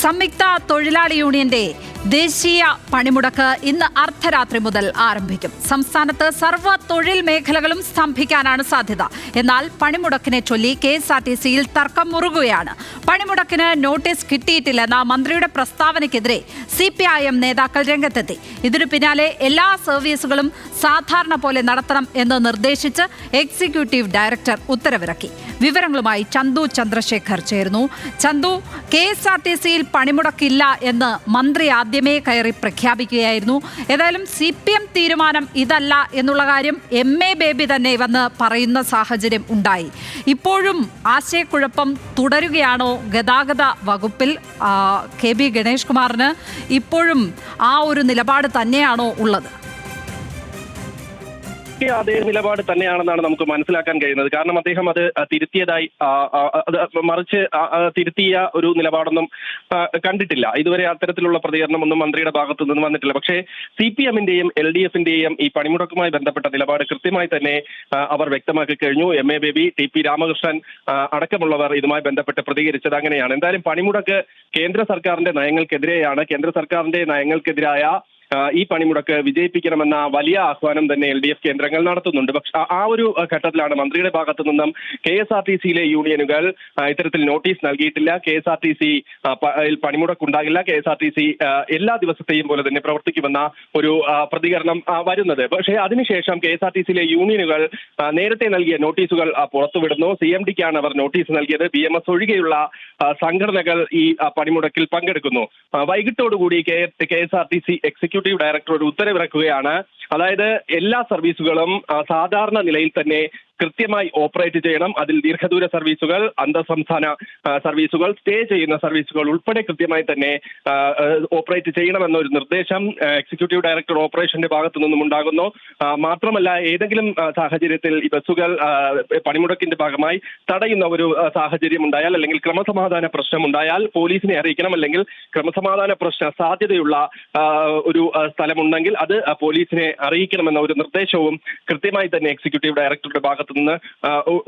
സംയുക്ത തൊഴിലാളി യൂണിയന്റെ ദേശീയ പണിമുടക്ക് ഇന്ന് അർദ്ധരാത്രി മുതൽ ആരംഭിക്കും. സംസ്ഥാനത്ത് സർവ തൊഴിൽ മേഖലകളും സ്തംഭിക്കാനാണ് സാധ്യത. എന്നാൽ പണിമുടക്കിനെ ചൊല്ലി കെ എസ് ആർ ടി സിയിൽ തർക്കം മുറുകുകയാണ്. പണിമുടക്കിന് നോട്ടീസ് കിട്ടിയിട്ടില്ലെന്ന മന്ത്രിയുടെ പ്രസ്താവനയ്ക്കെതിരെ സി പി ഐ എം നേതാക്കൾ രംഗത്തെത്തി. ഇതിനു പിന്നാലെ എല്ലാ സർവീസുകളും സാധാരണ പോലെ നടത്തണം എന്ന് നിർദ്ദേശിച്ച് എക്സിക്യൂട്ടീവ് ഡയറക്ടർ ഉത്തരവിറക്കി. വിവരങ്ങളുമായി ചന്തു ചന്ദ്രശേഖർ ചേർന്നു Chandu K S R T സിയിൽ പണിമുടക്കില്ല എന്ന് മന്ത്രി ആദ്യമേ കയറി പ്രഖ്യാപിക്കുകയായിരുന്നു. ഏതായാലും സി പി എം തീരുമാനം ഇതല്ല എന്നുള്ള കാര്യം എം എ ബേബി തന്നെ വന്ന് പറയുന്ന സാഹചര്യം ഉണ്ടായി. ഇപ്പോഴും ആശയക്കുഴപ്പം തുടരുകയാണോ ഗതാഗത വകുപ്പിൽ? കെ ബി ഗണേഷ് കുമാറിന് ഇപ്പോഴും ആ ഒരു നിലപാട് തന്നെയാണോ ഉള്ളത്? ഒക്കെ അതേ നിലപാട് തന്നെയാണെന്നാണ് നമുക്ക് മനസ്സിലാക്കാൻ കഴിയുന്നത്. കാരണം അദ്ദേഹം അത് തിരുത്തിയതായി മറിച്ച് തിരുത്തിയ ഒരു നിലപാടൊന്നും കണ്ടിട്ടില്ല. ഇതുവരെ അത്തരത്തിലുള്ള പ്രതികരണം ഒന്നും മന്ത്രിയുടെ ഭാഗത്തു നിന്ന് വന്നിട്ടില്ല. പക്ഷേ സി പി എമ്മിന്റെയും എൽ ഡി എഫിന്റെയും ഈ പണിമുടക്കുമായി ബന്ധപ്പെട്ട നിലപാട് കൃത്യമായി തന്നെ അവർ വ്യക്തമാക്കി കഴിഞ്ഞു. M A Baby T P Ramakrishnan അടക്കമുള്ളവർ ഇതുമായി ബന്ധപ്പെട്ട് പ്രതികരിച്ചത് അങ്ങനെയാണ്. എന്തായാലും പണിമുടക്ക് കേന്ദ്ര സർക്കാരിന്റെ നയങ്ങൾക്കെതിരെയാണ്. കേന്ദ്ര സർക്കാരിന്റെ നയങ്ങൾക്കെതിരായ ഈ പണിമുടക്ക് വിജയിപ്പിക്കണമെന്ന വലിയ ആഹ്വാനം തന്നെ എൽ ഡി എഫ് കേന്ദ്രങ്ങൾ നടത്തുന്നുണ്ട്. പക്ഷെ ആ- ഒരു ഘട്ടത്തിലാണ് മന്ത്രിയുടെ ഭാഗത്തു നിന്നും കെ എസ് ആർ ടി സിയിലെ യൂണിയനുകൾ ഇത്തരത്തിൽ നോട്ടീസ് നൽകിയിട്ടില്ല. K S R T C പണിമുടക്കുണ്ടാകില്ല. K S R T C എല്ലാ ദിവസത്തെയും പോലെ തന്നെ പ്രവർത്തിക്കുമെന്ന ഒരു പ്രതികരണം വരുന്നത്. പക്ഷേ അതിനുശേഷം കെ എസ് ആർ ടി സിയിലെ യൂണിയനുകൾ നേരത്തെ നൽകിയ നോട്ടീസുകൾ പുറത്തുവിടുന്നു. സി എം ഡിക്കാണ് അവർ നോട്ടീസ് നൽകിയത്. ബി എം എസ് ഒഴികെയുള്ള സംഘടനകൾ ഈ പണിമുടക്കിൽ പങ്കെടുക്കുന്നു. വൈകിട്ടോടുകൂടി K S R T C executive director ഒരു ഉത്തരവിറക്കുകയാണ്. അതായത് എല്ലാ സർവീസുകളും സാധാരണ നിലയിൽ തന്നെ കൃത്യമായി ഓപ്പറേറ്റ് ചെയ്യണം. അതിൽ ദീർഘദൂര സർവീസുകൾ അന്തർ സംസ്ഥാന സർവീസുകൾ സ്റ്റേ ചെയ്യുന്ന സർവീസുകൾ ഉൾപ്പെടെ കൃത്യമായി തന്നെ ഓപ്പറേറ്റ് ചെയ്യണമെന്ന ഒരു നിർദ്ദേശം എക്സിക്യൂട്ടീവ് ഡയറക്ടർ ഓപ്പറേഷന്റെ ഭാഗത്തു നിന്നും ഉണ്ടാകുന്നു. മാത്രമല്ല ഏതെങ്കിലും സാഹചര്യത്തിൽ ഈ ബസ്സുകൾ പണിമുടക്കിന്റെ ഭാഗമായി തടയുന്ന ഒരു സാഹചര്യം ഉണ്ടായാൽ അല്ലെങ്കിൽ ക്രമസമാധാന പ്രശ്നം ഉണ്ടായാൽ പോലീസിനെ അറിയിക്കണം. അല്ലെങ്കിൽ ക്രമസമാധാന പ്രശ്ന സാധ്യതയുള്ള ഒരു സ്ഥലമുണ്ടെങ്കിൽ അത് പോലീസിനെ അറിയിക്കണമെന്ന ഒരു നിർദ്ദേശവും കൃത്യമായി തന്നെ എക്സിക്യൂട്ടീവ് ഡയറക്ടറുടെ ഭാഗത്തു നിന്ന്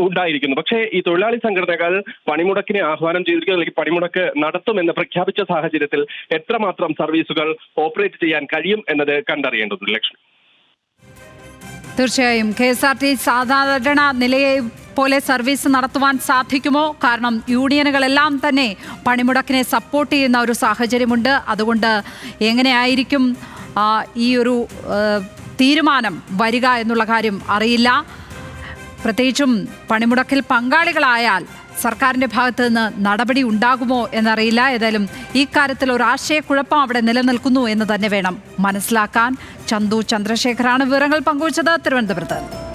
ഉണ്ടായിരിക്കുന്നു. പക്ഷേ ഈ തൊഴിലാളി സംഘടനകൾ പണിമുടക്കിനെ ആഹ്വാനം ചെയ്തിരിക്കുക അല്ലെങ്കിൽ പണിമുടക്ക് നടത്തുമെന്ന് പ്രഖ്യാപിച്ച സാഹചര്യത്തിൽ എത്രമാത്രം സർവീസുകൾ ഓപ്പറേറ്റ് ചെയ്യാൻ കഴിയും എന്നത് കണ്ടറിയേണ്ടതുണ്ട് ലക്ഷ്മി. തീർച്ചയായും. കെ എസ് ആർ ടി സാധാരണ നിലയെ പോലെ സർവീസ് നടത്തുവാൻ സാധിക്കുമോ? കാരണം യൂണിയനുകളെല്ലാം തന്നെ പണിമുടക്കിനെ സപ്പോർട്ട് ചെയ്യുന്ന ഒരു സാഹചര്യമുണ്ട്. അതുകൊണ്ട് എങ്ങനെയായിരിക്കും ഈ ഒരു തീരുമാനം വരിക എന്നുള്ള കാര്യം അറിയില്ല. പ്രത്യേകിച്ചും പണിമുടക്കിൽ പങ്കാളികളായാൽ സർക്കാരിന്റെ ഭാഗത്ത് നിന്ന് നടപടി ഉണ്ടാകുമോ എന്നറിയില്ല. ഏതായാലും ഈ കാര്യത്തിൽ ഒരു ആശയക്കുഴപ്പം അവിടെ നിലനിൽക്കുന്നു എന്ന് തന്നെ വേണം മനസ്സിലാക്കാൻ. ചന്തു ചന്ദ്രശേഖറാണ് വിവരങ്ങൾ പങ്കുവച്ചത്. തിരുവനന്തപുരത്ത്.